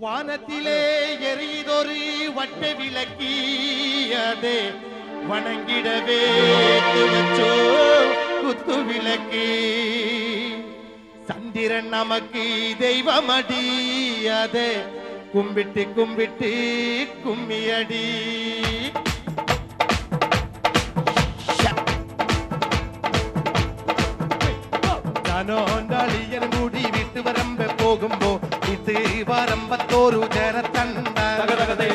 வானத்திலே எரியுதொரு வட்ட விளக்கியதே வணங்கிடவே வச்சோ குத்து விளக்கு. சந்திரன் நமக்கு தெய்வமடி அதே கும்பிட்டு கும்பிட்டு கும்மியடி. ഞാനോ ഇത് വരമ്പത്തോരു ജനത്തണ്ട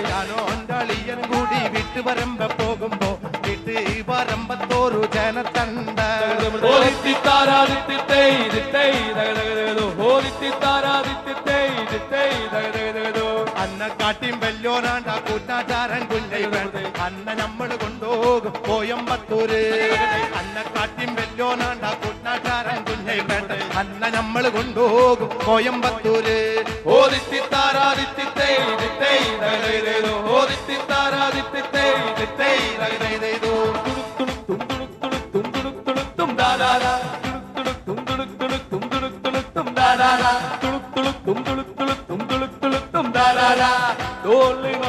ഞാനോ അളിയനും കൂടി വീട്ടുവരമ്പ പോകുമ്പോ വിട്ട് വരമ്പത്തോരു ജനത്തണ്ട ദഗദഗദഗദോ ഹോലിത്തിത്താരാദിത്യത്തെ ഇതിത്തെ ദഗദഗദഗദോ അന്ന കാട്ടിയും വെല്ലോനാണ്ട കൂട്ടാചാരൻ കുഞ്ഞൈ വേണ്ട അന്ന നമ്മൾ കൊണ്ടുപോകും കോയമ്പത്തൂര് അന്ന കാട്ടിയും വെല്ലോനാണ്ട അന്ന നമ്മൾ കൊണ്ടുപോകും. കോയമ്പത്തൂര്. ഹോലിത്തിത്താരാദിത്യത്തെ ഇതിത്തെ ദഗദഗദഗദോ ഹോലിത്തിത്താരാദിത്യത്തെ ഇതിത്തെ ദഗദഗദഗദോ തുണുക്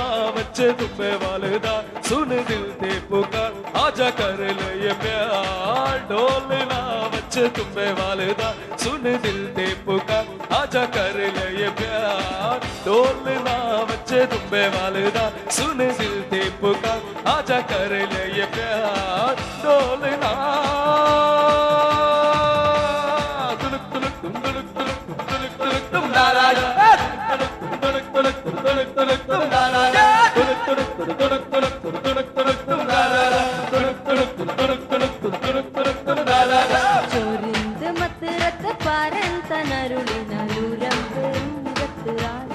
से दुबे वालदा, सुन दिल ते पुकार। आजा कर ले ये प्यार ढोलना बच्चे तुम्बे वालदा, सुन दिल ते पुकार। आजा कर ले ये प्यार ढोलना बच्चे तुम्बे वालदा, सुन दिल ते पुकार। आजा कर ले ये प्यार ढोलना பரன் தனருளினருரம் பெரும் கத்துரால்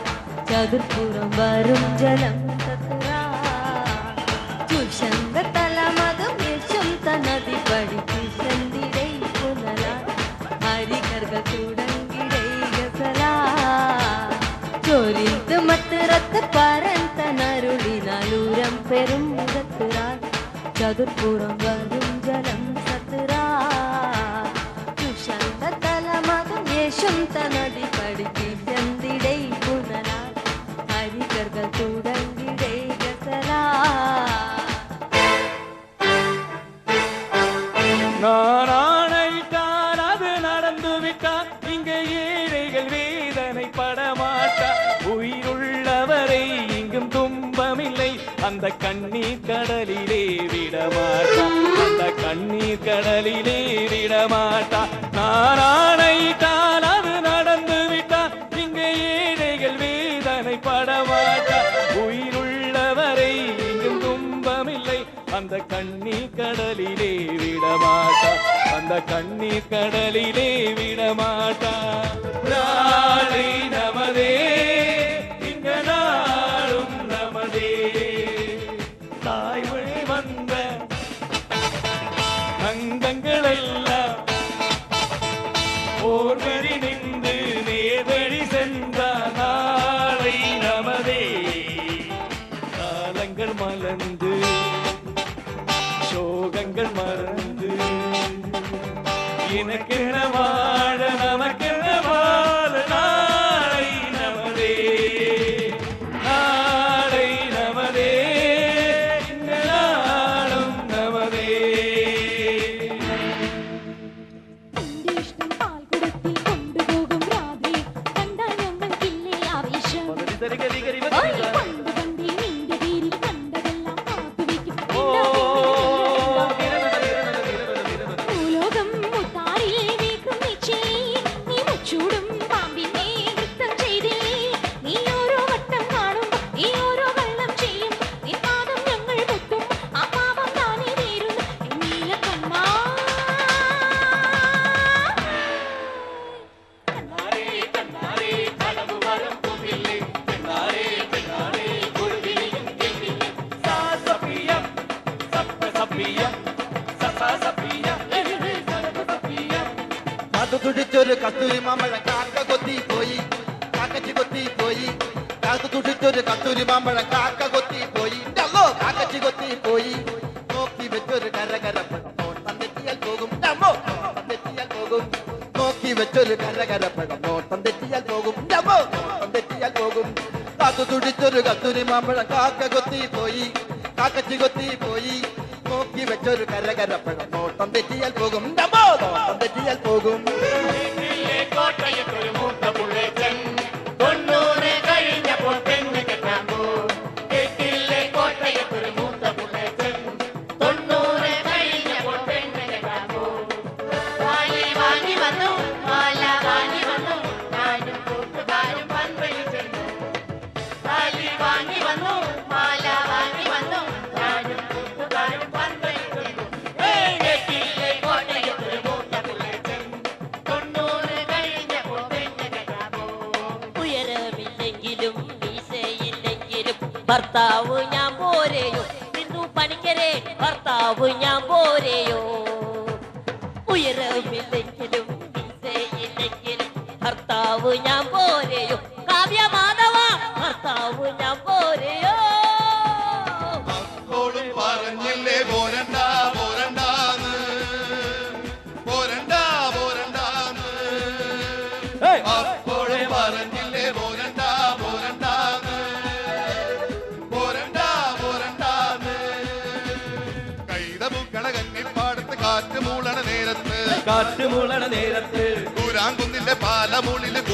சதுர்புறம் வரும் ஜலம் கத்துரால் சுஷந்த தலமது விஷம் தனதி படித்து செந்திடை புனலால் ஹரிகர்கள் துடங்கிடை கசலா. சோரித்து மத்துரத்து பரன் தனருளினருரம் பெரும் கத்துரால் சதுர்புறம் வரும் ஜலம் அச்சம் தனதி படுத்தி செந்திடை புனலா. அறிகர்கள் தொடங்கிடை கசலா. நான் ஆணைட்டார் அது நடந்து விட்டார் இங்கே ஏழைகள் வேதனை படமாட்டார் உயிருள்ளவரை இங்கும் துன்பமில்லை அந்த கண்ணீர் கடலிலே விடமாட்டா அந்த கண்ணீர் கடலிலே விடமாட்டா நான் விடமாட்டா. அந்த கண்ணீர் கடலிலே விடமாட்டா. நாளை நமதே இந்த நாளும் நமதே. தாய் வழி வந்த அங்கங்கள் எல்லாம் നിനക്കെന്ന വാഴ നമുക്കെന്ന കൊണ്ടുപോകും രാത്രി. കണ്ടാൽ ഞങ്ങൾക്കില്ലേ ആവേശം. അത് തുടിച്ചൊരു കസ്തൂരി മാമ്പഴം കാക്ക കൊത്തി പോയി. കാക്കച്ചി കൊത്തി പോയി. കാക്ക തുടിച്ചൊരു കസ്തൂരി മാമ്പഴം കാക്ക കൊത്തി പോയി കാക്കച്ചി കൊത്തി പോയി. നോക്കി വെച്ചൊരു കരകര തന്നെത്തിയാൽ പോകും. തന്നെത്തിയാൽ പോകും. നോക്കി വെച്ചൊരു കരകരപ്പഴം നോട്ടം തെറ്റിയാൽ പോകും. നോട്ടം തെറ്റിയാൽ പോകും. കാത്തു തുടിച്ചൊരു കത്തുരി മാമ്പഴം കാക്ക കൊത്തി പോയി. കാക്കച്ചി കൊത്തി പോയി. നോക്കി വെച്ചൊരു കരകരപ്പഴം. നോട്ടം തെറ്റിയാൽ പോകും. നോട്ടം തെറ്റിയാൽ പോകും. കോട്ടയത്തൊരു ഭർത്താവ് ഞാൻ പോരെയോ? നിന്നു പണിക്കരെ ഭർത്താവ് ഞാൻ പോരെയോ? ഉയരമില്ലെങ്കിലും ഭർത്താവ് ഞാൻ പോരെയോ? കാറ്റുമുളണ നേരത്ത് കൂരാങ്കുന്നിലെ പാലമുള്ളിൽ